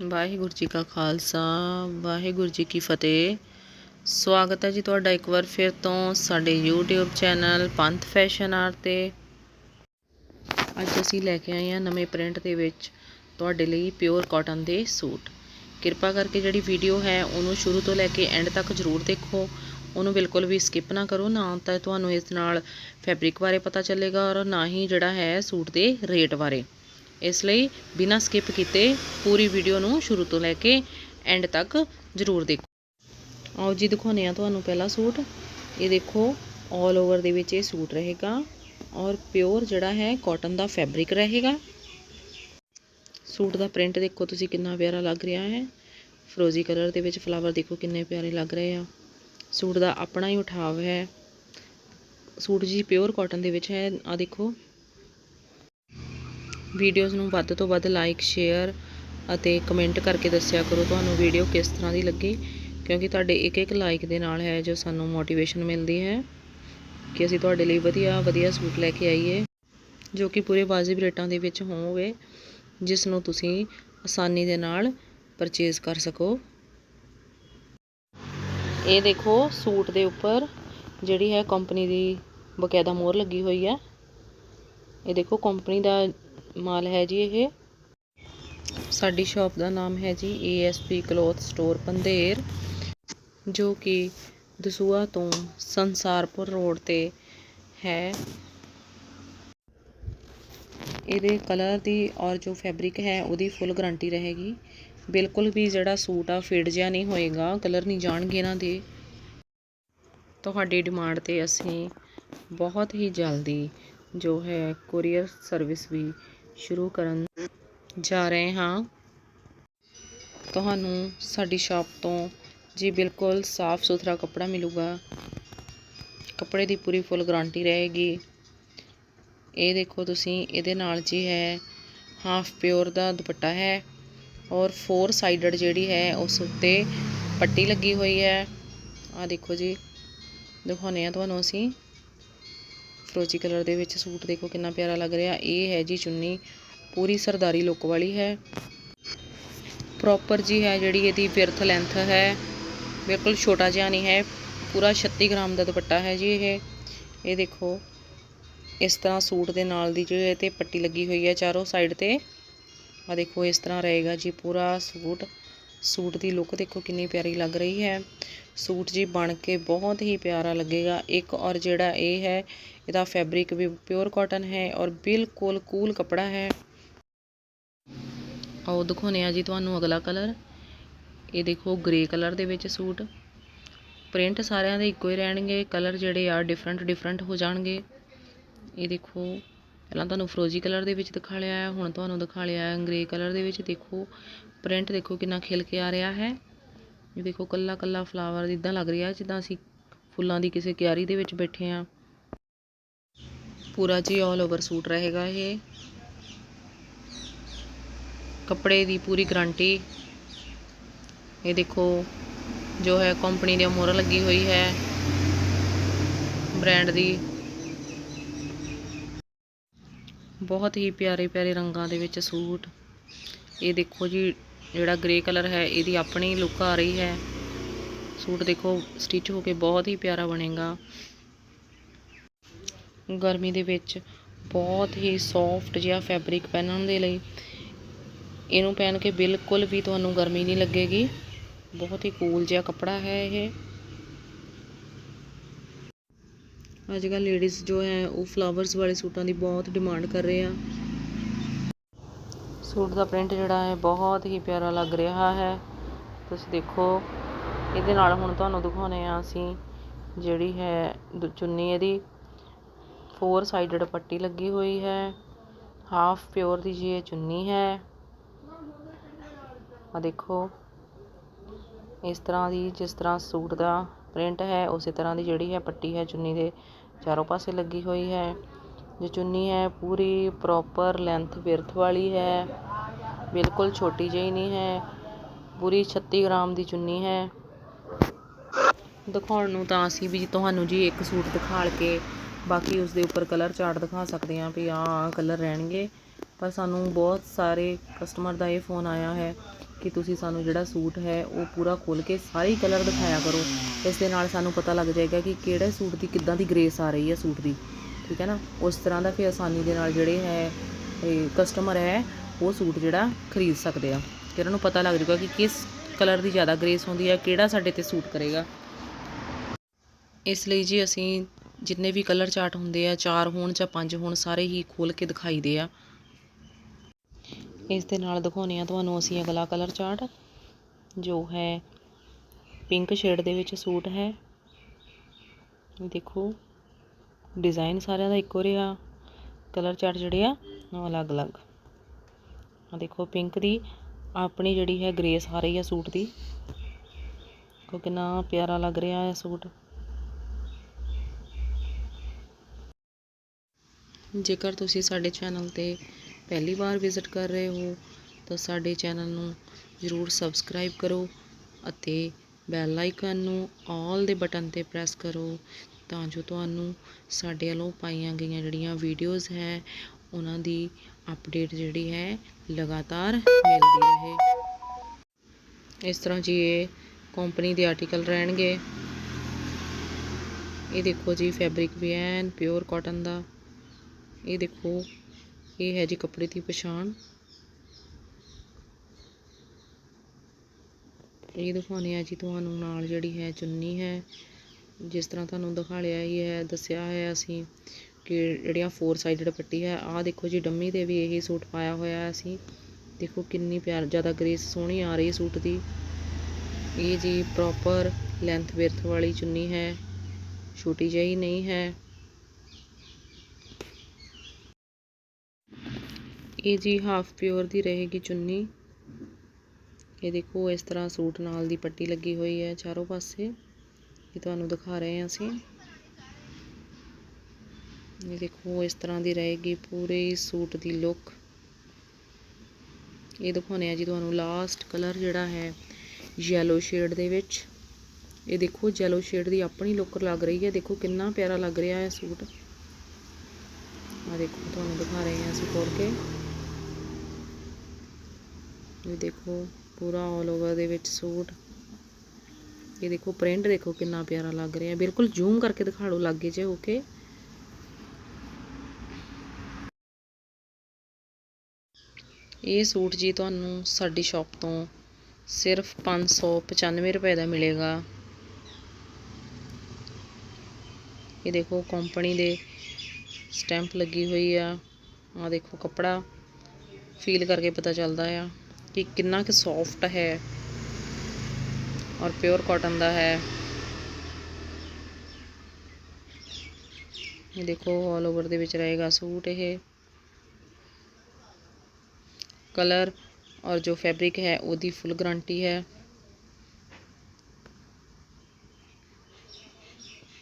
ਵਾਹਿਗੁਰੂ ਜੀ ਕਾ ਖਾਲਸਾ, ਵਾਹਿਗੁਰੂ ਜੀ ਕੀ ਫਤਿਹ। ਸਵਾਗਤ ਹੈ ਜੀ ਤੁਹਾਡਾ ਇੱਕ ਵਾਰ ਫਿਰ ਤੋਂ ਸਾਡੇ YouTube ਚੈਨਲ ਪੰਥ ਫੈਸ਼ਨ ਆਰ ਤੇ। ਅੱਜ ਅਸੀਂ ਲੈ ਕੇ ਆਏ ਹਾਂ ਨਵੇਂ ਪ੍ਰਿੰਟ ਦੇ ਵਿੱਚ ਤੁਹਾਡੇ ਲਈ ਪਿਓਰ ਕਾਟਨ ਦੇ ਸੂਟ। ਕਿਰਪਾ ਕਰਕੇ ਜਿਹੜੀ ਵੀਡੀਓ ਹੈ ਉਹਨੂੰ ਸ਼ੁਰੂ ਤੋਂ ਲੈ ਕੇ ਐਂਡ ਤੱਕ ਜ਼ਰੂਰ ਦੇਖੋ। ਉਹਨੂੰ ਬਿਲਕੁਲ ਵੀ ਸਕਿਪ ਨਾ ਕਰੋ, ਨਾ ਤਾਂ ਤੁਹਾਨੂੰ ਇਸ ਨਾਲ ਫੈਬਰਿਕ ਬਾਰੇ ਪਤਾ ਚੱਲੇਗਾ ਔਰ ਨਾ ਹੀ ਜਿਹੜਾ ਹੈ ਸੂਟ ਦੇ ਰੇਟ ਬਾਰੇ। ਇਸ ਲਈ ਬਿਨਾਂ ਸਕਿਪ ਕੀਤੇ ਪੂਰੀ ਵੀਡੀਓ ਨੂੰ ਸ਼ੁਰੂ ਤੋਂ ਲੈ ਕੇ ਐਂਡ ਤੱਕ ਜ਼ਰੂਰ ਦੇਖੋ। ਆਓ ਜੀ, ਦਿਖਾਉਂਦੇ ਆ ਤੁਹਾਨੂੰ ਪਹਿਲਾ ਸੂਟ। ਇਹ ਦੇਖੋ 올 ਓਵਰ ਦੇ ਵਿੱਚ ਇਹ ਸੂਟ ਰਹੇਗਾ ਔਰ ਪਿਓਰ ਜਿਹੜਾ ਹੈ ਕਾਟਨ ਦਾ ਫੈਬਰਿਕ ਰਹੇਗਾ। ਸੂਟ ਦਾ ਪ੍ਰਿੰਟ ਦੇਖੋ ਤੁਸੀਂ ਕਿੰਨਾ ਪਿਆਰਾ ਲੱਗ ਰਿਹਾ ਹੈ। ਫਰੋਜ਼ੀ ਕਲਰ ਦੇ ਵਿੱਚ ਫਲਾਵਰ ਦੇਖੋ ਕਿੰਨੇ ਪਿਆਰੇ ਲੱਗ ਰਹੇ ਆ। ਸੂਟ ਦਾ ਆਪਣਾ ਹੀ ਉਠਾਵ ਹੈ। ਸੂਟ ਜੀ ਪਿਓਰ ਕਾਟਨ ਦੇ ਵਿੱਚ ਹੈ। ਆ ਦੇਖੋ ਵੀਡੀਓਜ਼ ਨੂੰ ਵੱਧ ਤੋਂ ਵੱਧ ਲਾਈਕ ਸ਼ੇਅਰ ਅਤੇ ਕਮੈਂਟ ਕਰਕੇ ਦੱਸਿਆ ਕਰੋ ਤੁਹਾਨੂੰ ਵੀਡੀਓ ਕਿਸ ਤਰ੍ਹਾਂ ਦੀ ਲੱਗੀ। ਕਿਉਂਕਿ ਤੁਹਾਡੇ ਇੱਕ ਇੱਕ ਲਾਈਕ ਦੇ ਨਾਲ ਹੈ ਜੋ ਸਾਨੂੰ ਮੋਟੀਵੇਸ਼ਨ ਮਿਲਦੀ ਹੈ ਕਿ ਅਸੀਂ ਤੁਹਾਡੇ ਲਈ ਵਧੀਆ ਵਧੀਆ ਸੂਟ ਲੈ ਕੇ ਆਈਏ, ਜੋ ਕਿ ਪੂਰੇ ਵਾਜਿਬ ਰੇਟਾਂ ਦੇ ਵਿੱਚ ਹੋਵੇ ਜਿਸ ਨੂੰ ਤੁਸੀਂ ਆਸਾਨੀ ਦੇ ਨਾਲ ਪਰਚੇਜ਼ ਕਰ ਸਕੋ। ਇਹ ਦੇਖੋ ਸੂਟ ਦੇ ਉੱਪਰ ਜਿਹੜੀ ਹੈ ਕੰਪਨੀ ਦੀ ਬਕਾਇਦਾ ਮੋਹਰ ਲੱਗੀ ਹੋਈ ਹੈ। ਇਹ ਦੇਖੋ ਕੰਪਨੀ ਦਾ ਮਾਲ ਹੈ ਜੀ ਇਹ। ਸਾਡੀ ਸ਼ਾਪ ਦਾ ਨਾਮ ਹੈ ਜੀ ASP ਕਲੋਥ ਸਟੋਰ ਪੰਧੇਰ ਜੋ ਕਿ ਦਸੂਆ ਤੋਂ ਸੰਸਾਰਪੁਰ ਰੋਡ ਤੇ ਹੈ। ਇਹਦੇ ਕਲਰ ਦੀ ਔਰ ਜੋ ਫੈਬਰਿਕ ਹੈ, ਉਹਦੀ ਫੁੱਲ ਗਾਰੰਟੀ ਰਹੇਗੀ। ਬਿਲਕੁਲ ਵੀ ਜਿਹੜਾ ਸੂਟ ਆ ਫੇਡ ਜਿਹਾ ਨਹੀਂ ਹੋਏਗਾ, ਕਲਰ ਨਹੀਂ ਜਾਣਗੇ ਇਹਨਾਂ ਦੇ। ਤੁਹਾਡੀ ਡਿਮਾਂਡ ਤੇ ਅਸੀਂ ਬਹੁਤ ਹੀ ਜਲਦੀ ਜੋ ਹੈ ਕੋਰੀਅਰ ਸਰਵਿਸ ਵੀ ਸ਼ੁਰੂ ਕਰਨ ਜਾ ਰਹੇ ਹਾਂ। ਤੁਹਾਨੂੰ ਸਾਡੀ ਸ਼ਾਪ ਤੋਂ ਜੀ ਬਿਲਕੁਲ ਸਾਫ਼ ਸੁਥਰਾ ਕੱਪੜਾ ਮਿਲੂਗਾ। ਕੱਪੜੇ ਦੀ ਪੂਰੀ ਫੁੱਲ ਗਾਰੰਟੀ ਰਹੇਗੀ। ਇਹ ਦੇਖੋ ਤੁਸੀਂ, ਇਹਦੇ ਨਾਲ ਜੀ ਹੈ ਹਾਫ ਪਿਓਰ ਦਾ ਦੁਪੱਟਾ ਹੈ ਔਰ ਫੋਰ ਸਾਈਡਡ ਜਿਹੜੀ ਹੈ ਉਸ ਉੱਤੇ ਪੱਟੀ ਲੱਗੀ ਹੋਈ ਹੈ। ਆ ਦੇਖੋ ਜੀ, ਦਿਖਾਉਂਦੇ ਆ ਤੁਹਾਨੂੰ ਅਸੀਂ। ਫਰੋਜੀ ਕਲਰ ਦੇ ਵਿੱਚ ਸੂਟ ਦੇਖੋ ਕਿੰਨਾ ਪਿਆਰਾ ਲੱਗ ਰਿਹਾ। ਇਹ ਹੈ ਜੀ ਚੁੰਨੀ, ਪੂਰੀ ਸਰਦਾਰੀ ਲੁੱਕ ਵਾਲੀ ਹੈ। ਪ੍ਰੋਪਰ ਜੀ ਹੈ ਜਿਹੜੀ ਇਹਦੀ ਵਿਰਥ ਲੈਂਥ ਹੈ। ਬਿਲਕੁਲ ਛੋਟਾ ਜਿਹਾ ਨਹੀਂ ਹੈ, ਪੂਰਾ 36 ਗ੍ਰਾਮ ਦਾ ਦੁਪੱਟਾ ਹੈ ਜੀ ਇਹ। ਇਹ ਦੇਖੋ, ਇਸ ਤਰ੍ਹਾਂ ਸੂਟ ਦੇ ਨਾਲ ਦੀ ਜਿਹੜੀ ਤੇ ਪੱਟੀ ਲੱਗੀ ਹੋਈ ਹੈ ਚਾਰੋਂ ਸਾਈਡ ਤੇ। ਆ ਦੇਖੋ, ਇਸ ਤਰ੍ਹਾਂ ਰਹੇਗਾ ਜੀ ਪੂਰਾ ਸੂਟ। ਸੂਟ ਦੀ ਲੁੱਕ ਦੇਖੋ ਕਿੰਨੀ ਪਿਆਰੀ ਲੱਗ ਰਹੀ ਹੈ। ਸੂਟ ਜੀ ਬਣ ਕੇ ਬਹੁਤ ਹੀ ਪਿਆਰਾ ਲੱਗੇਗਾ। ਇੱਕ ਔਰ ਜਿਹੜਾ ਇਹ ਹੈ, ਇਹਦਾ ਫੈਬਰਿਕ ਵੀ ਪਿਓਰ ਕਾਟਨ ਹੈ ਔਰ ਬਿਲਕੁਲ ਕੂਲ ਕਪੜਾ ਹੈ। ਆਓ ਦਿਖਾਉਂਦੇ ਆ ਜੀ ਤੁਹਾਨੂੰ ਅਗਲਾ ਕਲਰ ਇਹ ਦੇਖੋ ਗ੍ਰੇ ਕਲਰ ਦੇ ਵਿੱਚ ਸੂਟ। ਪ੍ਰਿੰਟ ਸਾਰਿਆਂ ਦੇ ਇੱਕੋ ਹੀ ਰਹਿਣਗੇ। ਕਲਰ ਜਿਹੜੇ ਆ ਡਿਫਰੈਂਟ ਡਿਫਰੈਂਟ ਹੋ ਜਾਣਗੇ। ਇਹ ਦੇਖੋ ਪਹਿਲਾਂ ਤੁਹਾਨੂੰ ਫਰੋਜੀ ਕਲਰ ਦੇ ਵਿੱਚ ਦਿਖਾ ਲਿਆ ਹੈ, ਹੁਣ ਤੁਹਾਨੂੰ ਦਿਖਾ ਲਿਆ ਹੈ ਗ੍ਰੇ ਕਲਰ ਦੇ ਵਿੱਚ। ਦੇਖੋ, ਪ੍ਰਿੰਟ ਦੇਖੋ ਕਿੰਨਾ ਖਿਲ ਕੇ ਆ ਰਿਹਾ ਹੈ। ਇਹ ਦੇਖੋ ਕੱਲਾ ਕੱਲਾ ਫਲਾਵਰ ਇਦਾਂ ਲੱਗ ਰਿਹਾ, ਜਿੱਦਾਂ ਅਸੀਂ ਫੁੱਲਾਂ ਦੀ ਕਿਸੇ ਕਿਆਰੀ ਦੇ ਵਿੱਚ ਬੈਠੇ ਆ ਪੂਰਾ ਜੀ ਆਲ ਓਵਰ ਸੂਟ ਰਹੇਗਾ ਇਹ। ਕੱਪੜੇ ਦੀ ਪੂਰੀ ਗਾਰੰਟੀ ਇਹ ਦੇਖੋ, ਜੋ ਹੈ ਕੰਪਨੀ ਦੀ ਮੋਹਰ ਲੱਗੀ ਹੋਈ ਹੈ। ਬ੍ਰਾਂਡ ਦੀ ਬਹੁਤ ਹੀ ਪਿਆਰੇ ਪਿਆਰੇ ਰੰਗਾਂ ਦੇ ਵਿੱਚ ਸੂਟ। ਇਹ ਦੇਖੋ ਜੀ, ਜਿਹੜਾ ਗ੍ਰੇ ਕਲਰ ਹੈ, ਇਹਦੀ ਆਪਣੀ ਲੁੱਕ ਆ ਰਹੀ ਹੈ। ਸੂਟ ਦੇਖੋ ਸਟਿਚ ਹੋ ਕੇ ਬਹੁਤ ਹੀ ਪਿਆਰਾ ਬਣੇਗਾ। ਗਰਮੀ ਦੇ ਵਿੱਚ ਬਹੁਤ ਹੀ ਸੌਫਟ ਜਿਹਾ ਫੈਬਰਿਕ ਪਹਿਨਣ ਦੇ ਲਈ, ਇਹਨੂੰ ਪਹਿਨ ਕੇ ਬਿਲਕੁਲ ਵੀ ਤੁਹਾਨੂੰ ਗਰਮੀ ਨਹੀਂ ਲੱਗੇਗੀ। ਬਹੁਤ ਹੀ ਕੂਲ ਜਿਹਾ ਕੱਪੜਾ ਹੈ ਇਹ। ਅੱਜ ਕੱਲ੍ਹ ਲੇਡੀਜ਼ ਜੋ ਹੈ, ਉਹ ਫਲਾਵਰਸ ਵਾਲੇ ਸੂਟਾਂ ਦੀ ਬਹੁਤ ਡਿਮਾਂਡ ਕਰ ਰਹੇ ਆ। ਸੂਟ ਦਾ ਪ੍ਰਿੰਟ ਜਿਹੜਾ ਹੈ, ਬਹੁਤ ਹੀ ਪਿਆਰਾ ਲੱਗ ਰਿਹਾ ਹੈ। ਤੁਸੀਂ ਦੇਖੋ, ਇਹਦੇ ਨਾਲ ਹੁਣ ਤੁਹਾਨੂੰ ਦਿਖਾਉਨੇ ਆ ਅਸੀਂ ਜਿਹੜੀ ਹੈ, ਦੁ- ਚੁੰਨੀ ਇਹਦੀ। ਫੋਰ ਸਾਈਡਡ ਪੱਟੀ ਲੱਗੀ ਹੋਈ ਹੈ। ਹਾਫ ਪਿਓਰ ਦੀ ਜੀ ਇਹ ਚੁੰਨੀ ਹੈ। ਆ ਦੇਖੋ, ਇਸ ਤਰ੍ਹਾਂ ਦੀ ਜਿਸ ਤਰ੍ਹਾਂ ਸੂਟ ਦਾ ਪ੍ਰਿੰਟ ਹੈ, ਉਸੇ ਤਰ੍ਹਾਂ ਦੀ ਜਿਹੜੀ ਹੈ ਪੱਟੀ ਹੈ, ਚੁੰਨੀ ਦੇ ਚਾਰੋਂ ਪਾਸੇ ਲੱਗੀ ਹੋਈ ਹੈ। ਜੋ ਚੁੰਨੀ ਹੈ, ਪੂਰੀ ਪ੍ਰੋਪਰ ਲੈਂਥ ਵਿਰਥ ਵਾਲੀ ਹੈ। ਬਿਲਕੁਲ ਛੋਟੀ ਜਿਹੀ ਨਹੀਂ ਹੈ, ਪੂਰੀ 36 ਗ੍ਰਾਮ ਦੀ ਚੁੰਨੀ ਹੈ। ਦਿਖਾਉਣ ਨੂੰ ਤਾਂ ਅਸੀਂ ਵੀ ਤੁਹਾਨੂੰ ਜੀ ਇੱਕ ਸੂਟ ਦਿਖਾਲ ਕੇ ਬਾਕੀ ਉਸ ਦੇ ਉੱਪਰ ਕਲਰ ਚਾਰਟ ਦਿਖਾ ਸਕਦੇ ਹਾਂ ਵੀ ਆਹ ਕਲਰ ਰਹਿਣਗੇ। ਪਰ ਸਾਨੂੰ ਬਹੁਤ ਸਾਰੇ ਕਸਟਮਰ ਦਾ ਇਹ ਫੋਨ ਆਇਆ ਹੈ। ਕਿ ਤੁਸੀਂ ਸਾਨੂੰ ਜਿਹੜਾ ਸੂਟ ਹੈ ਉਹ ਪੂਰਾ ਖੋਲ ਕੇ ਸਾਰੇ ਕਲਰ ਦਿਖਾਇਆ ਕਰੋ। ਇਸ ਦੇ ਨਾਲ ਸਾਨੂੰ ਪਤਾ ਲੱਗ ਜਾਏਗਾ ਕਿ ਕਿਹੜੇ ਸੂਟ ਦੀ ਕਿੱਦਾਂ ਦੀ ਗ੍ਰੇਸ ਆ ਰਹੀ ਹੈ ਸੂਟ ਦੀ। ਠੀਕ ਹੈ ਨਾ? ਉਸ ਤਰ੍ਹਾਂ ਦਾ ਫਿਰ ਆਸਾਨੀ ਦੇ ਨਾਲ ਜਿਹੜੇ ਹੈ ਕਸਟਮਰ ਹੈ, ਉਹ ਸੂਟ ਜਿਹੜਾ ਖਰੀਦ ਸਕਦੇ ਆ। ਕਿ ਉਹਨਾਂ ਨੂੰ ਪਤਾ ਲੱਗ ਜੂਗਾ ਕਿ ਕਿਸ ਕਲਰ ਦੀ ਜ਼ਿਆਦਾ ਗ੍ਰੇਸ ਹੁੰਦੀ ਹੈ, ਕਿਹੜਾ ਸਾਡੇ ਤੇ ਸੂਟ ਕਰੇਗਾ। ਇਸ ਲਈ ਜੀ ਅਸੀਂ ਜਿੰਨੇ ਵੀ ਕਲਰ ਚਾਰਟ ਹੁੰਦੇ ਆ, ਚਾਰ ਹੋਣ ਜਾਂ ਪੰਜ ਹੋਣ ਸਾਰੇ ਹੀ ਖੋਲ ਕੇ ਦਿਖਾਈਦੇ ਆ। ਇਸ ਦੇ ਨਾਲ ਦਿਖਾਉਂਦੇ ਆ ਤੁਹਾਨੂੰ ਅਸੀਂ ਅਗਲਾ ਕਲਰ ਚਾਰਟ ਜੋ ਹੈ ਪਿੰਕ ਸ਼ੇਡ ਦੇ ਵਿੱਚ ਸੂਟ ਹੈ। ਦੇਖੋ ਡਿਜ਼ਾਈਨ ਸਾਰਿਆਂ ਦਾ ਇੱਕੋ ਰਿਹਾ ਕਲਰ ਚਾਰਟ ਜਿਹੜੇ ਆ, ਉਹ ਅਲੱਗ-ਅਲੱਗ। ਆ ਦੇਖੋ ਪਿੰਕ ਦੀ ਆਪਣੀ ਜਿਹੜੀ ਹੈ ਗ੍ਰੇਸ ਆ ਰਹੀ ਹੈ ਸੂਟ ਦੀ। ਕੋ ਕਿੰਨਾ ਪਿਆਰਾ ਲੱਗ ਰਿਹਾ ਹੈ ਸੂਟ। ਜੇਕਰ ਤੁਸੀਂ ਸਾਡੇ ਚੈਨਲ ਤੇ ਪਹਿਲੀ ਵਾਰ ਵਿਜ਼ਿਟ ਕਰ ਰਹੇ ਹੋ, ਤਾਂ ਸਾਡੇ ਚੈਨਲ ਨੂੰ ਜ਼ਰੂਰ ਸਬਸਕ੍ਰਾਈਬ ਕਰੋ ਅਤੇ ਬੈਲ ਆਈਕਨ ਨੂੰ ਆਲ ਦੇ ਬਟਨ ਤੇ ਪ੍ਰੈਸ ਕਰੋ ਤਾਂ ਜੋ ਤੁਹਾਨੂੰ ਸਾਡੇ ਵੱਲੋਂ ਪਾਈਆਂ ਗਈਆਂ ਜਿਹੜੀਆਂ ਵੀਡੀਓਜ਼ ਹੈ, ਉਹਨਾਂ ਦੀ ਅਪਡੇਟ ਜਿਹੜੀ ਹੈ ਲਗਾਤਾਰ ਮਿਲਦੀ ਰਹੇ। ਇਸ ਤਰ੍ਹਾਂ ਜੀ ਇਹ ਕੰਪਨੀ ਦੇ ਆਰਟੀਕਲ ਰਹਿਣਗੇ। ਇਹ ਦੇਖੋ ਜੀ ਫੈਬਰਿਕ ਵੀ ਐਨ ਪਿਓਰ ਕਾਟਨ ਦਾ। ਇਹ ਦੇਖੋ ਇਹ ਹੈ ਜੀ ਕੱਪੜੇ ਦੀ ਪਛਾਣ। ਇਹ ਦਿਖਾਉਂਦੇ ਆ ਜੀ ਤੁਹਾਨੂੰ ਨਾਲ ਜਿਹੜੀ ਹੈ ਚੁੰਨੀ ਹੈ। ਜਿਸ ਤਰ੍ਹਾਂ ਤੁਹਾਨੂੰ ਦਿਖਾ ਲਿਆ ਹੀ ਹੈ, ਦੱਸਿਆ ਹੈ ਅਸੀਂ ਕਿ ਜਿਹੜੀਆਂ ਫੋਰ ਸਾਈਡਡ ਪੱਟੀ ਹੈ, ਆਹ ਦੇਖੋ ਜੀ ਡੰਮੀ ਤੇ ਵੀ ਇਹੀ ਸੂਟ ਪਾਇਆ ਹੋਇਆ ਹੈ ਅਸੀਂ। ਦੇਖੋ ਕਿੰਨੀ ਪਿਆਰ, ਜ਼ਿਆਦਾ ਗ੍ਰੇਸ ਸੋਹਣੀ ਆ ਰਹੀ ਸੂਟ ਦੀ। ਇਹ ਜੀ ਪ੍ਰੋਪਰ ਲੈਂਥ ਵਿਰਥ ਵਾਲੀ ਚੁੰਨੀ ਹੈ। ਛੋਟੀ ਜਿਹੀ ਨਹੀਂ ਹੈ। ਇਹ ਜੀ ਹਾਫ ਪਿਓਰ ਦੀ ਰਹੇਗੀ ਚੁੰਨੀ। ਇਹ ਦੇਖੋ, ਇਸ ਤਰ੍ਹਾਂ ਸੂਟ ਨਾਲ ਦੀ ਪੱਟੀ ਲੱਗੀ ਹੋਈ ਹੈ ਚਾਰੋਂ ਪਾਸੇ। ਇਹ ਤੁਹਾਨੂੰ ਦਿਖਾ ਰਹੇ ਹਾਂ ਅਸੀਂ। ਇਹ ਦੇਖੋ, ਇਸ ਤਰ੍ਹਾਂ ਦੀ ਰਹੇਗੀ ਪੂਰੇ ਸੂਟ ਦੀ ਲੁੱਕ ਇਹ ਦਿਖਾਉਂਦੇ ਆ ਜੀ ਤੁਹਾਨੂੰ ਲਾਸਟ ਕਲਰ ਜਿਹੜਾ ਹੈ ਯੈਲੋ ਸ਼ੇਡ ਦੇ ਵਿੱਚ। ਇਹ ਦੇਖੋ ਯੈਲੋ ਸ਼ੇਡ ਦੀ ਆਪਣੀ ਲੁੱਕ ਲੱਗ ਰਹੀ ਹੈ। ਦੇਖੋ, ਕਿੰਨਾ ਪਿਆਰਾ ਲੱਗ ਰਿਹਾ ਹੈ ਸੂਟ। ਆ ਦੇਖੋ, ਤੁਹਾਨੂੰ ਦਿਖਾ ਰਹੇ ਹਾਂ ਅਸੀਂ ਖੋਲ ਕੇ। ਇਹ ਦੇਖੋ, ਪੂਰਾ ਆਲ ਓਵਰ ਦੇ ਵਿੱਚ ਸੂਟ। ਇਹ ਦੇਖੋ ਪ੍ਰਿੰਟ ਦੇਖੋ ਕਿੰਨਾ ਪਿਆਰਾ ਲੱਗ ਰਿਹਾ। ਬਿਲਕੁਲ ਜ਼ੂਮ ਕਰਕੇ ਦਿਖਾ ਲਓ, ਲਾਗੇ ਜੇ ਓਕੇ ਇਹ ਸੂਟ ਜੀ ਤੁਹਾਨੂੰ ਸਾਡੀ ਸ਼ਾਪ ਤੋਂ ਸਿਰਫ 595 ਰੁਪਏ ਦਾ ਮਿਲੇਗਾ। ਇਹ ਦੇਖੋ ਕੰਪਨੀ ਦੇ ਸਟੈਂਪ ਲੱਗੀ ਹੋਈ ਆ। ਆ ਦੇਖੋ ਕੱਪੜਾ। ਫੀਲ ਕਰਕੇ ਪਤਾ ਚੱਲਦਾ ਆ। ਕਿ ਕਿੰਨਾ ਕਿ ਸੌਫਟ ਹੈ ਔਰ ਪਿਓਰ ਕਾਟਨ ਦਾ ਹੈ। ਇਹ ਦੇਖੋ ਆਲ ਓਵਰ ਦੇ ਵਿੱਚ ਰਹੇਗਾ ਸੂਟ ਇਹ। ਕਲਰ ਔਰ ਜੋ ਫੈਬਰਿਕ ਹੈ ਉਹਦੀ ਫੁੱਲ ਗਾਰੰਟੀ ਹੈ।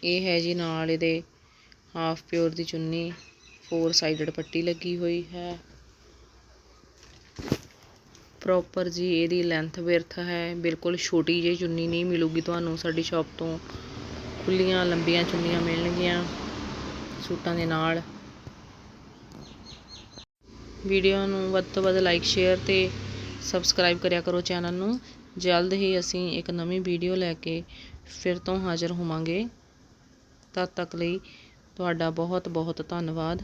ਇਹ ਹੈ ਜੀ ਨਾਲ ਇਹਦੇ ਹਾਫ ਪਿਓਰ ਦੀ ਚੁੰਨੀ ਫੋਰ ਸਾਈਡਡ ਪੱਟੀ ਲੱਗੀ ਹੋਈ ਹੈ। ਪ੍ਰੋਪਰ ਜੀ ਇਹਦੀ ਲੈਂਥ ਵਿਰਥ ਹੈ, ਬਿਲਕੁਲ ਛੋਟੀ ਜਿਹੀ ਚੁੰਨੀ ਨਹੀਂ ਮਿਲੂਗੀ ਤੁਹਾਨੂੰ ਸਾਡੀ ਸ਼ਾਪ ਤੋਂ। ਖੁੱਲੀਆਂ ਲੰਬੀਆਂ ਚੁੰਨੀਆਂ ਮਿਲਣਗੀਆਂ ਸੂਟਾਂ ਦੇ ਨਾਲ। ਵੀਡੀਓ ਨੂੰ ਵੱਧ ਤੋਂ ਵੱਧ ਲਾਈਕ ਸ਼ੇਅਰ ਤੇ ਸਬਸਕ੍ਰਾਈਬ ਕਰਿਆ ਕਰੋ ਚੈਨਲ ਨੂੰ। ਜਲਦ ਹੀ ਅਸੀਂ ਇੱਕ ਨਵੀਂ ਵੀਡੀਓ ਲੈ ਕੇ ਫਿਰ ਤੋਂ ਹਾਜ਼ਰ ਹੋਵਾਂਗੇ। ਤਦ ਤੱਕ ਲਈ ਤੁਹਾਡਾ ਬਹੁਤ ਬਹੁਤ ਧੰਨਵਾਦ।